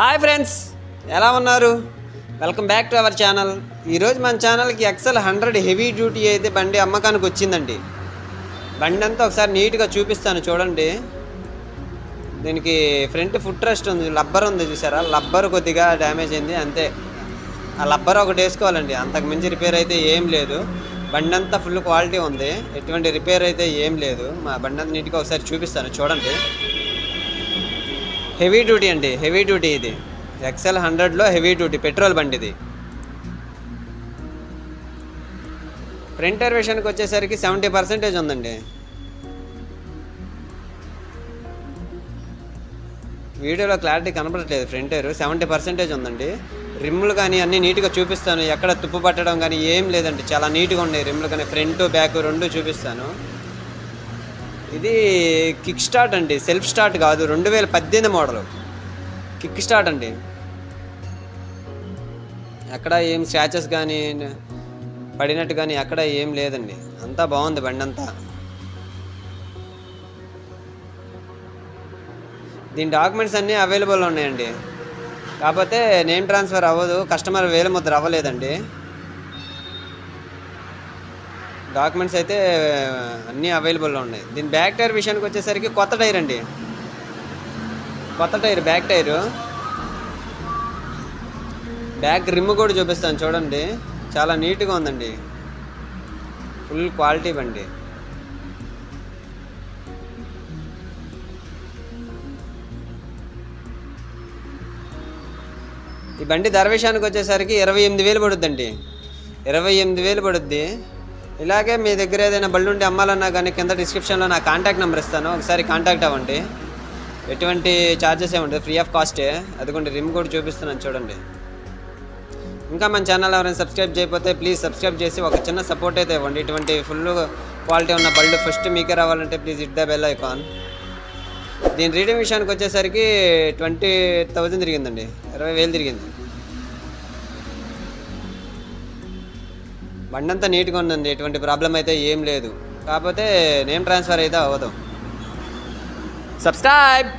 Hi friends ఎలా ఉన్నారు? Welcome back to our channel. ఈరోజు మన ఛానల్కి ఎక్సెల్ హండ్రెడ్ హెవీ డ్యూటీ అయితే బండి అమ్మకానికి వచ్చిందండి. బండి అంతా ఒకసారి నీట్గా చూపిస్తాను చూడండి. దీనికి ఫ్రంట్ ఫుట్ రెస్ట్ ఉంది లబ్బర్ ఉంది చూసారా? లబ్బర్ కొద్దిగా డ్యామేజ్ అయింది అంతే. ఆ లబ్బర్ ఒకటి వేసుకోవాలండి అంతకు మించి రిపేర్ అయితే ఏం లేదు. బండి అంతా ఫుల్ క్వాలిటీ ఉంది ఎటువంటి రిపేర్ అయితే ఏం లేదు. మా బండి అంతా నీట్గా ఒకసారి చూపిస్తాను చూడండి. హెవీ డ్యూటీ అండి హెవీ డ్యూటీ ఇది. ఎక్సెల్ హండ్రెడ్లో హెవీ డ్యూటీ పెట్రోల్ బండి ఇది ప్రింటర్ విషయానికి వచ్చేసరికి సెవెంటీ పర్సెంటేజ్ ఉందండి. వీడియోలో క్లారిటీ కనపడట్లేదు ఫ్రంట్ సెవెంటీ పర్సెంటేజ్ ఉందండి. రిమ్లు కానీ అన్నీ నీట్గా చూపిస్తాను ఎక్కడ తుప్పు పట్టడం కానీ ఏం లేదండి చాలా నీట్గా ఉన్నాయి రిమ్లు కానీ ఫ్రంట్ బ్యాక్ రెండు చూపిస్తాను. ఇది కిక్ స్టార్ట్ అండి. సెల్ఫ్ స్టార్ట్ కాదు. రెండు వేల పద్దెనిమిది మోడల్ కిక్ స్టార్ట్ అండి. ఎక్కడ ఏం స్క్రాచెస్ కానీ పడినట్టు కానీ ఎక్కడ ఏం లేదండి. అంతా బాగుంది బండి అంతా. దీని డాక్యుమెంట్స్ అన్నీ అవైలబుల్ ఉన్నాయండి. కాకపోతే నేమ్ ట్రాన్స్ఫర్ అవ్వదు. కస్టమర్ వేల ముద్ర అవ్వలేదండి. డాక్యుమెంట్స్ అయితే అన్నీ అవైలబుల్లో ఉన్నాయి. దీని బ్యాక్ టైర్ విషయానికి వచ్చేసరికి కొత్త టైర్ అండి. కొత్త tyre back tyre. Back rim కూడా చూపిస్తాను చూడండి. చాలా నీట్గా ఉందండి. ఫుల్ క్వాలిటీ బండి. ఈ బండి ధర విషయానికి వచ్చేసరికి ఇరవై ఎనిమిది వేలు పడుద్దండి. ఇరవై ఎనిమిది వేలు పడుద్ది. ఇలాగే మీ దగ్గర ఏదైనా బళ్ళు ఉండి అమ్మాలన్నా కానీ కింద డిస్క్రిప్షన్లో నా కాంటాక్ట్ నెంబర్ ఇస్తాను. ఒకసారి కాంటాక్ట్ అవ్వండి. ఎటువంటి ఛార్జెస్ ఏముంటుంది ఫ్రీ ఆఫ్ కాస్టే అదిగోండి రిమ్ కూడా చూపిస్తున్నాను చూడండి. ఇంకా మన ఛానల్ ఎవరైనా సబ్స్క్రైబ్ చేయకపోతే ప్లీజ్ సబ్స్క్రైబ్ చేసి ఒక చిన్న సపోర్ట్ అయితే ఇవ్వండి. ఇటువంటి ఫుల్ క్వాలిటీ ఉన్న బళ్ళు ఫస్ట్ మీకే రావాలంటే please hit the bell icon దీని రీడింగ్ విషయానికి వచ్చేసరికి ట్వంటీ థౌజండ్ తిరిగిందండి. ఇరవై వేలు తిరిగింది. బండి అంతా నీట్గా ఉందండి. ఎటువంటి ప్రాబ్లం అయితే ఏం లేదు. కాకపోతే నేమ్ ట్రాన్స్ఫర్ అయితే అవ్వదు. సబ్స్క్రైబ్